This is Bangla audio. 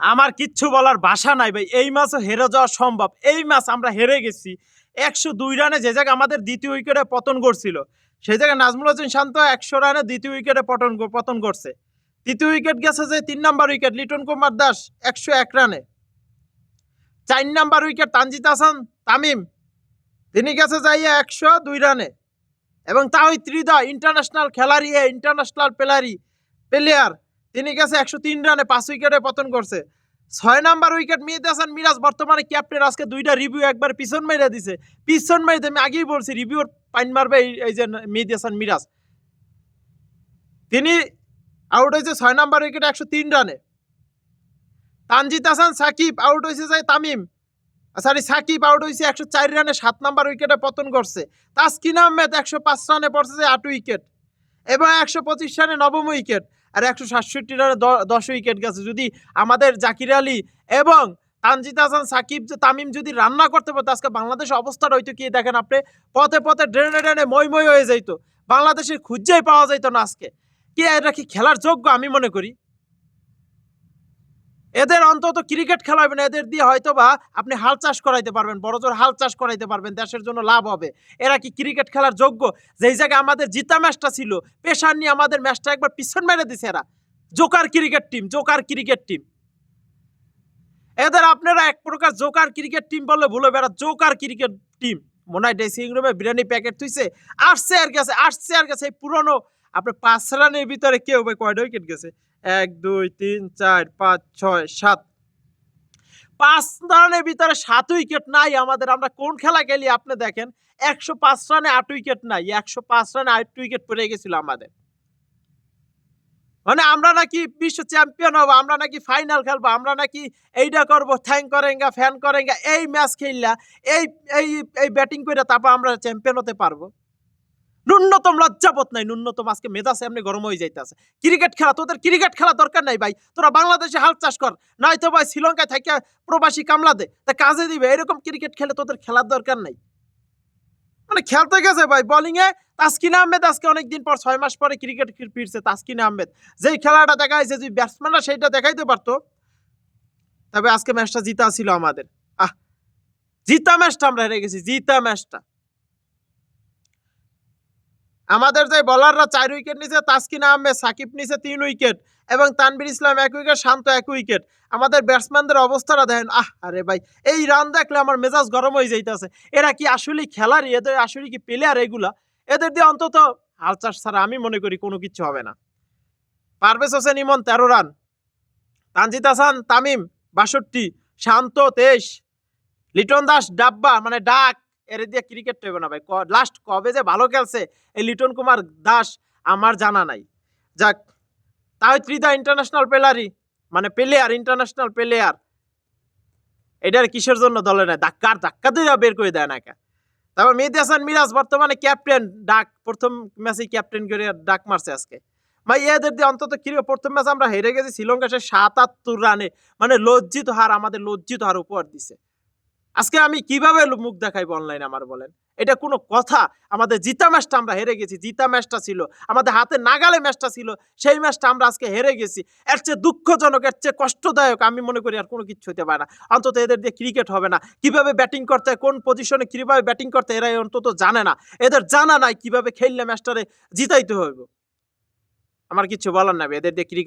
আমার কিচ্ছু বলার ভাষা নাই ভাই। এই ম্যাচও হেরে যাওয়া সম্ভব। এই ম্যাচ আমরা হেরে গেছি। একশো দুই রানে যে জায়গায় আমাদের দ্বিতীয় উইকেটে পতন করছিল সেই জায়গায় নাজমুল হোসেন শান্ত একশো রানে দ্বিতীয় উইকেটে পতন পতন করছে তৃতীয় উইকেট গেছে যে তিন নাম্বার উইকেট, লিটন কুমার দাস একশো এক রানে। চার নাম্বার উইকেট তানজিদ হাসান, তামিম। তিনি গেছে যাইয়া একশো দুই রানে। এবং তাও ত্রিদা ইন্টারন্যাশনাল খেলারি ইন্টারন্যাশনাল প্লেয়ারি প্লেয়ার তিনি গেছে একশো তিন রানে পাঁচ উইকেটে পতন করছে। ছয় নাম্বার উইকেট মেহেদি হাসান মিরাজ, বর্তমানে ক্যাপ্টেন, আজকে দুইটা রিভিউ একবার পিছন মেরে দিছে। পিছন মেরে আমি আগেই বলছি, রিভিউর পাইন মারবে এই- যে মেহেদি হাসান মিরাজ। তিনি আউট হয়েছে ছয় নাম্বার উইকেটে একশো তিন রানে। তানজিদ হাসান, সাকিব আউট হয়েছে যায় তামিম। সরি সাকিব আউট হয়েছে একশো চার রানে, সাত নাম্বার উইকেটে পতন করছে। তাসকিন আহমেদ একশো পাঁচ রানে পড়ছে যে আট উইকেট। এবং একশো পঁচিশ রানে নবম উইকেট। আর একশো সাতষট্টি রানে দশ উইকেট গেছে। যদি আমাদের জাকির আলী এবং তানজিদ হাসান, সাকিব, তামিম যদি রান্না করতে পারতো, আজকে বাংলাদেশের অবস্থাটা হয়তো কি দেখেন আপনি? পথে পথে ড্রেনে ড্রেনে মই মই হয়ে যাইতো। বাংলাদেশের খুঁজেই পাওয়া যাইতো না আজকে। কি, এটা কি খেলার যোগ্য আমি মনে করি? এদের অন্তত ক্রিকেট খেলা হবে না, এদের দিয়ে হয়তো বা আপনি হাল চাষ করাইতে পারবেন, বড় জোর হাল চাষ করাইতে পারবেন, দেশের জন্য লাভ হবে। এরা কি ক্রিকেট খেলার যোগ্য? যেই জায়গায় আমাদের জিতা ম্যাচটা ছিল, পেশার নিয়ে আমাদের ম্যাচটা একবার পিছন মেরে দিছে এরা। Joker cricket team, joker cricket team. এদের আপনারা এক প্রকার জোকার ক্রিকেট টিম বললে ভুলে বেড়া জোকার ক্রিকেট টিম। মনে হয় ড্রেসিং রুমে বিরিয়ানি প্যাকেট তুইছে আসছে আর গেছে, আসছে আর গেছে, এই পুরনো, আপনার পাঁচ রানের ভিতরে কেউ কয়টা উইকেট গেছে? এক, দুই, তিন, চার, পাঁচ, ছয়, সাত। পাঁচ রানের ভিতরে সাত উইকেট নাই আমাদের। আমরা কোন খেলা খেলি আপনি দেখেন? একশো পাঁচ রানে আট উইকেট নাই। একশো পাঁচ রানে আট উইকেট পড়ে গেছিল আমাদের। মানে আমরা নাকি বিশ্ব চ্যাম্পিয়ন হব, আমরা নাকি ফাইনাল খেলব, আমরা নাকি এইটা করব থ্যাং করেঙ্গা, ফ্যান করেঙ্গা, এই ম্যাচ খেললা, এই এই এই ব্যাটিং করে তারপর আমরা চ্যাম্পিয়ন হতে পারব। ন্যূনতম লজ্জাবোধ নাই, ন্যূনতম আজকে মেজাজ এমনি গরম হয়ে যাইতেছে। ক্রিকেট খেলা, তোদের ক্রিকেট খেলা দরকার নাই ভাই। তোরা বাংলাদেশে হাল চাষ কর, নয়তো ভাই শ্রীলঙ্কায় থেকে প্রবাসী কামলা দে, তা কাজে দিবে। এরকম ক্রিকেট খেলে তোদের খেলার দরকার নাই। মানে খেলতে গেছে ভাই বোলিং এ তাসকিন আহমেদ আজকে অনেকদিন পর, ছয় মাস পরে ক্রিকেট ফিরছে তাসকিন আহমেদ। যেই খেলাটা দেখা হয়েছে যদি ব্যাটসম্যানরা সেইটা দেখাইতে পারতো। তবে আজকে ম্যাচটা জিতা ছিল আমাদের। আহ, জিতা ম্যাচটা আমরা হেরে গেছি, জিতা ম্যাচটা আমাদের যে বলাররা চার উইকেট নিছে, তাসকিন আহমেদ, সাকিব নিছে তিন উইকেট এবং তানবির ইসলাম এক উইকেট শান্ত এক উইকেট আমাদের ব্যাটসম্যানদের অবস্থাটা দেখেন, আহ, আরে ভাই, এই রান দেখলে আমার মেজাজ গরম হয়ে যাইতেছে। এরা কি আসলে খেলারই এদের আসলে কি প্লেয়ার এগুলা? এদের দিয়ে অন্তত হাল চাষ ছাড়া আমি মনে করি কোনো কিছু হবে না। পারভেজ হোসেন ইমন, তেরো রান তানজিদ হাসান, তামিম, বাষট্টি। শান্ত তেইশ। লিটন দাস, ডাব্বা মানে ডাক। এর দিয়ে ক্রিকেট পেবে না ভাই। লাস্ট কবে যে ভালো খেলছে, এই লিটন কুমার দাস আমার জানা নাই। যাক তাই ত্রিদা ইন্টারন্যাশনাল প্লেয়ারই মানে প্লেয়ার ইন্টারন্যাশনাল প্লেয়ার এটার কিসের জন্য দলে নেয় ধাক্কার ধাক্কা দিয়ে বের করে দেয় না তারপর মেহেদি হাসান মিরাজ বর্তমানে ক্যাপ্টেন ডাক, প্রথম ম্যাচে ক্যাপ্টেন করে ডাক মারছে আজকে। ভাই, এদের দিয়ে অন্তত কি প্রথম ম্যাচ আমরা হেরে গেছি, শ্রীলঙ্কা সে সাতাত্তর রানে মানে লজ্জিত হার, আমাদের লজ্জিত হার উপহার দিছে। আজকে আমি কীভাবে মুখ দেখাইবো অনলাইনে আমার বলেন? এটা কোনো কথা। আমাদের জিতা ম্যাচটা আমরা হেরে গেছি। জিতা ম্যাচটা ছিল। আমাদের হাতে নাগালে ম্যাচটা ছিল। সেই ম্যাচটা আমরা আজকে হেরে গেছি। এর চেয়ে দুঃখজনক এর চেয়ে কষ্টদায়ক আমি মনে করি আর কোনো কিছু হতে পারে না। অন্তত এদের দিয়ে ক্রিকেট হবে না। কীভাবে ব্যাটিং করতে কোন পজিশনে কীভাবে ব্যাটিং করতে হয়, এরা অন্তত জানে না। এদের জানা নাই কীভাবে খেললে ম্যাচটারে জিতাইতে হইব। আমার কিছু বলার নাই এদের দিয়ে ক্রিকেট